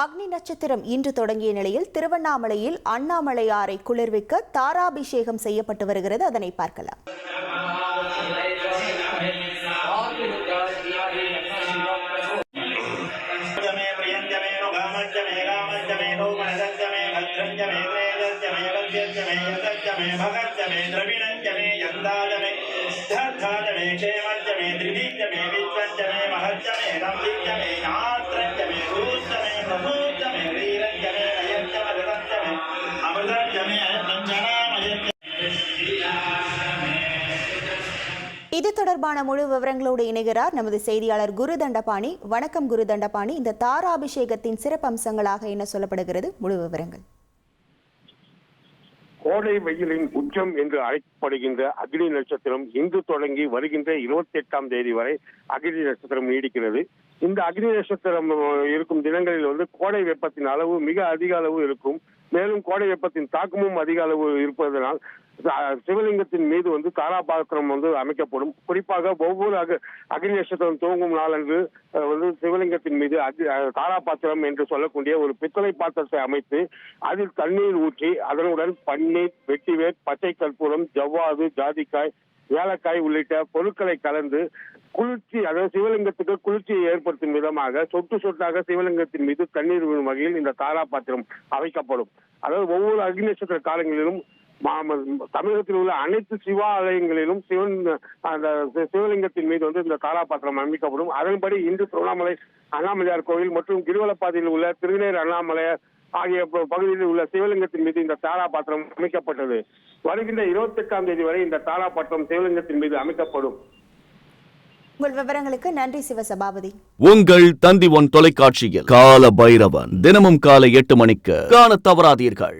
அக்னி நட்சத்திரம் இன்று தொடங்கிய நிலையில் திருவண்ணாமலையில் அண்ணாமலையாரை குளிர்விக்க தாராபிஷேகம் செய்யப்பட்டு வருகிறது. அதனை பார்க்கலாம். மே மே இது தொடர்பான முழு விவரங்களோடு இணைகிறார் நமது செய்தியாளர் குரு தண்டபாணி. வணக்கம் குரு தண்டபாணி. இந்த தாராபிஷேகத்தின் சிறப்பு அம்சங்களாக என்ன சொல்லப்படுகிறது? முழு விவரங்கள். கோடை வெயிலின் உச்சம் என்று அழைக்கப்படுகின்ற அக்னி நட்சத்திரம் இன்று தொடங்கி வருகின்ற இருபத்தி எட்டாம் தேதி வரை அக்னி நட்சத்திரம் நீடிக்கிறது. இந்த அக்னி நட்சத்திரம் இருக்கும் தினங்களில் வந்து கோடை வெப்பத்தின் அளவு மிக அதிக அளவு இருக்கும். மேலும் கோடை வெப்பத்தின் தாக்கமும் அதிக அளவு இருப்பதனால் சிவலிங்கத்தின் மீது வந்து தாராபாத்திரம் வந்து அமைக்கப்படும். குறிப்பாக ஒவ்வொரு அக அக்னி நட்சத்திரம் துவங்கும் நாளன்று வந்து சிவலிங்கத்தின் மீது அக்னி- தாராபாத்திரம் என்று சொல்லக்கூடிய ஒரு பித்தளை பாத்திரத்தை அமைத்து அதில் தண்ணீர் ஊற்றி அதனுடன் பன்னீர் வெட்டிவேர் பச்சை கற்பூரம் ஜவ்வாது ஜாதிக்காய் ஏலக்காய் உள்ளிட்ட பொருட்களை கலந்து குளிர்ச்சி அதாவது சிவலிங்கத்துக்கு குளிர்ச்சியை ஏற்படுத்தும் விதமாக சொட்டு சொட்டாக சிவலிங்கத்தின் மீது தண்ணீர் விழும் வகையில் இந்த தாராபாத்திரம் அமைக்கப்படும். அதாவது ஒவ்வொரு அக்னி நட்சத்திர காலங்களிலும் தமிழகத்தில் உள்ள அனைத்து சிவாலயங்களிலும் சிவன் அந்த சிவலிங்கத்தின் மீது வந்து இந்த தாராபாத்திரம் அமைக்கப்படும். அதன்படி இன்று திருவண்ணாமலை அண்ணாமலையார் கோவில் மற்றும் கிரிவலப்பாதையில் உள்ள திருநேர் அண்ணாமலையார் ஆகிய பகுதியில் உள்ள சிவலிங்கத்தின் மீது இந்த தாராபாத்திரம் அமைக்கப்பட்டது. வருகின்ற இருபத்தி எட்டாம் தேதி வரை இந்த தாராபாத்திரம் சிவலிங்கத்தின் மீது அமைக்கப்படும். உங்கள் விவரங்களுக்கு நன்றி சிவசபாபதி. உங்கள் தந்தி ஒன் தொலைக்காட்சியில் கால பைரவன் தினமும் காலை எட்டு மணிக்கு காண தவறாதீர்கள்.